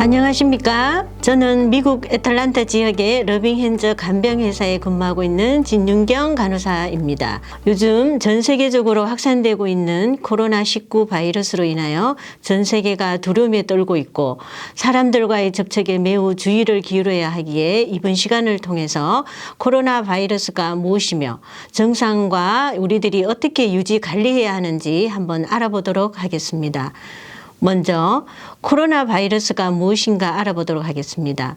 안녕하십니까. 저는 미국 애틀란타 지역의 러빙핸즈 간병회사에 근무하고 있는 진윤경 간호사입니다. 요즘 전 세계적으로 확산되고 있는 코로나19 바이러스로 인하여 전 세계가 두려움에 떨고 있고 사람들과의 접촉에 매우 주의를 기울여야 하기에 이번 시간을 통해서 코로나 바이러스가 무엇이며 정상과 우리들이 어떻게 유지 관리해야 하는지 한번 알아보도록 하겠습니다. 먼저 코로나 바이러스가 무엇인가 알아보도록 하겠습니다.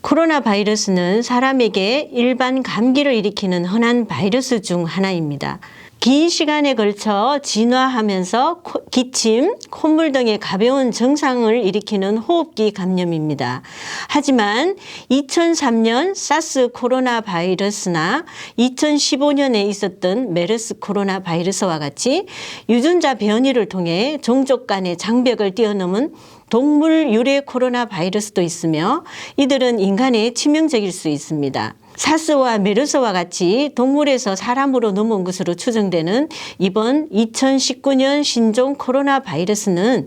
코로나 바이러스는 사람에게 일반 감기를 일으키는 흔한 바이러스 중 하나입니다. 긴 시간에 걸쳐 진화하면서 코- 기침, 콧물 등의 가벼운 증상을 일으키는 호흡기 감염입니다. 하지만 2003년 사스 코로나 바이러스나 2015년에 있었던 메르스 코로나 바이러스와 같이 유전자 변이를 통해 종족 간의 장벽을 뛰어넘은 동물 유래 코로나 바이러스도 있으며 이들은 인간에 치명적일 수 있습니다. 사스와 메르스와 같이 동물에서 사람으로 넘어온 것으로 추정되는 이번 2019년 신종 코로나 바이러스는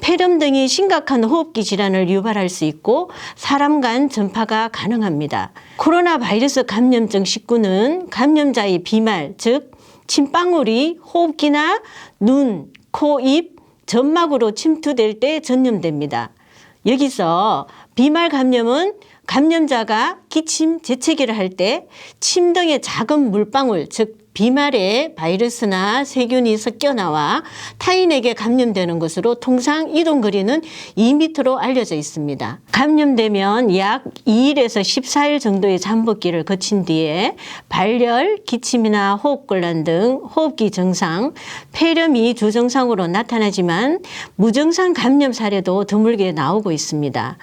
폐렴 등이 심각한 호흡기 질환을 유발할 수 있고 사람 간 전파가 가능합니다. 코로나 바이러스 감염증 19는 감염자의 비말, 즉 침방울이 호흡기나 눈, 코, 입, 점막으로 침투될 때 전염됩니다. 여기서 비말 감염은 감염자가 기침, 재채기를 할 때 침 등의 작은 물방울, 즉 비말에 바이러스나 세균이 섞여 나와 타인에게 감염되는 것으로 통상 이동 거리는 2m로 알려져 있습니다. 감염되면 약 2일에서 14일 정도의 잠복기를 거친 뒤에 발열, 기침이나 호흡곤란 등 호흡기 증상, 폐렴이 주증상으로 나타나지만 무증상 감염 사례도 드물게 나오고 있습니다.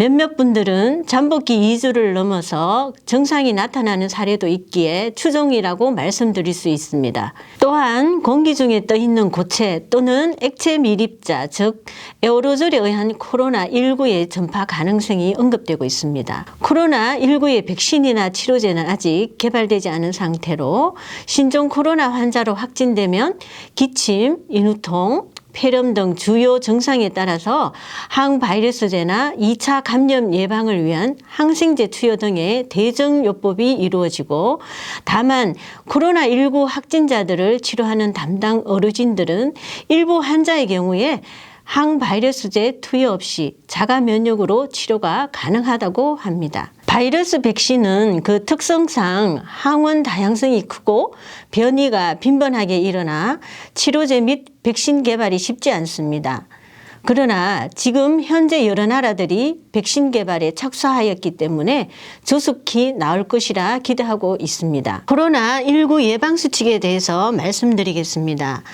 몇몇 분들은 잠복기 2주를 넘어서 증상이 나타나는 사례도 있기에 추정이라고 말씀드릴 수 있습니다. 또한 공기 중에 떠 있는 고체 또는 액체 미립자, 즉 에어로졸에 의한 코로나19의 전파 가능성이 언급되고 있습니다. 코로나19의 백신이나 치료제는 아직 개발되지 않은 상태로 신종 코로나 환자로 확진되면 기침, 인후통, 폐렴 등 주요 증상에 따라서 항바이러스제나 2차 감염 예방을 위한 항생제 투여 등의 대증요법이 이루어지고 다만 코로나19 확진자들을 치료하는 담당 어르신들은 일부 환자의 경우에 항바이러스제 투여 없이 자가 면역으로 치료가 가능하다고 합니다. 바이러스 백신은 그 특성상 항원 다양성이 크고 변이가 빈번하게 일어나 치료제 및 백신 개발이 쉽지 않습니다. 그러나 지금 현재 여러 나라들이 백신 개발에 착수하였기 때문에 조속히 나올 것이라 기대하고 있습니다. 코로나19 예방 수칙에 대해서 말씀드리겠습니다.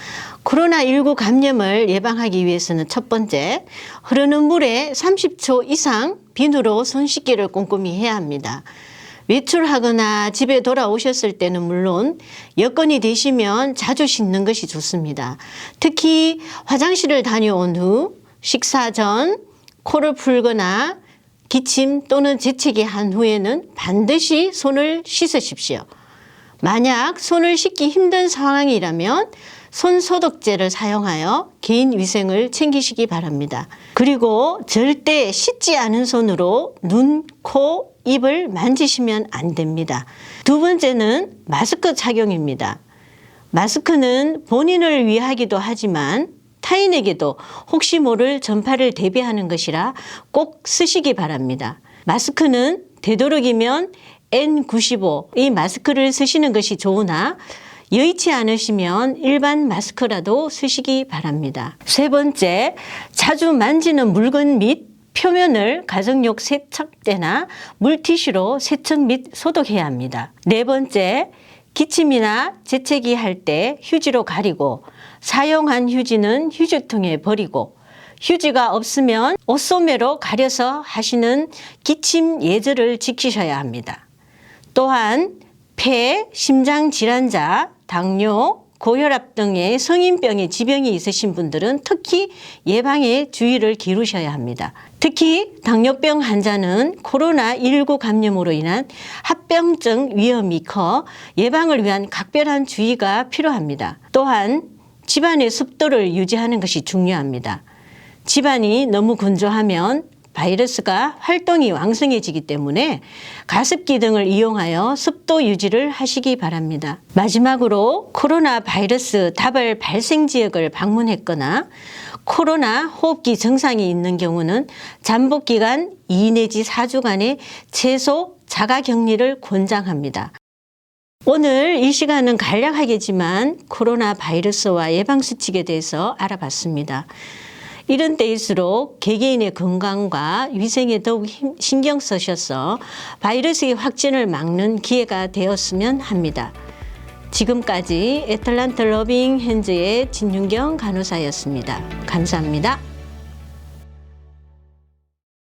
코로나19 감염을 예방하기 위해서는 첫 번째, 흐르는 물에 30초 이상 비누로 손 씻기를 꼼꼼히 해야 합니다. 외출하거나 집에 돌아오셨을 때는 물론 여건이 되시면 자주 씻는 것이 좋습니다. 특히 화장실을 다녀온 후 식사 전 코를 풀거나 기침 또는 재채기 한 후에는 반드시 손을 씻으십시오. 만약 손을 씻기 힘든 상황이라면 손 소독제를 사용하여 개인 위생을 챙기시기 바랍니다. 그리고 절대 씻지 않은 손으로 눈, 코, 입을 만지시면 안 됩니다. 두 번째는 마스크 착용입니다. 마스크는 본인을 위하기도 하지만 타인에게도 혹시 모를 전파를 대비하는 것이라 꼭 쓰시기 바랍니다. 마스크는 되도록이면 N95 이 마스크를 쓰시는 것이 좋으나 여의치 않으시면 일반 마스크라도 쓰시기 바랍니다. 세 번째, 자주 만지는 물건 및 표면을 가정용 세척대나 물티슈로 세척 및 소독해야 합니다. 네 번째, 기침이나 재채기 할 때 휴지로 가리고 사용한 휴지는 휴지통에 버리고 휴지가 없으면 옷소매로 가려서 하시는 기침 예절을 지키셔야 합니다. 또한 폐, 심장 질환자, 당뇨, 고혈압 등의 성인병의 지병이 있으신 분들은 특히 예방에 주의를 기울이셔야 합니다. 특히 당뇨병 환자는 코로나19 감염으로 인한 합병증 위험이 커 예방을 위한 각별한 주의가 필요합니다. 또한 집안의 습도를 유지하는 것이 중요합니다. 집안이 너무 건조하면 바이러스가 활동이 왕성해지기 때문에 가습기 등을 이용하여 습도 유지를 하시기 바랍니다. 마지막으로 코로나 바이러스 다발 발생 지역을 방문했거나 코로나 호흡기 증상이 있는 경우는 잠복 기간 2 내지 4주간의 최소 자가 격리를 권장합니다. 오늘 이 시간은 간략하겠지만 코로나 바이러스와 예방수칙에 대해서 알아봤습니다. 이런 때일수록 개개인의 건강과 위생에 더욱 힘- 신경 쓰셔서 바이러스의 확진을 막는 기회가 되었으면 합니다. 지금까지 애틀란트 러빙 핸즈의 진윤경 간호사였습니다. 감사합니다.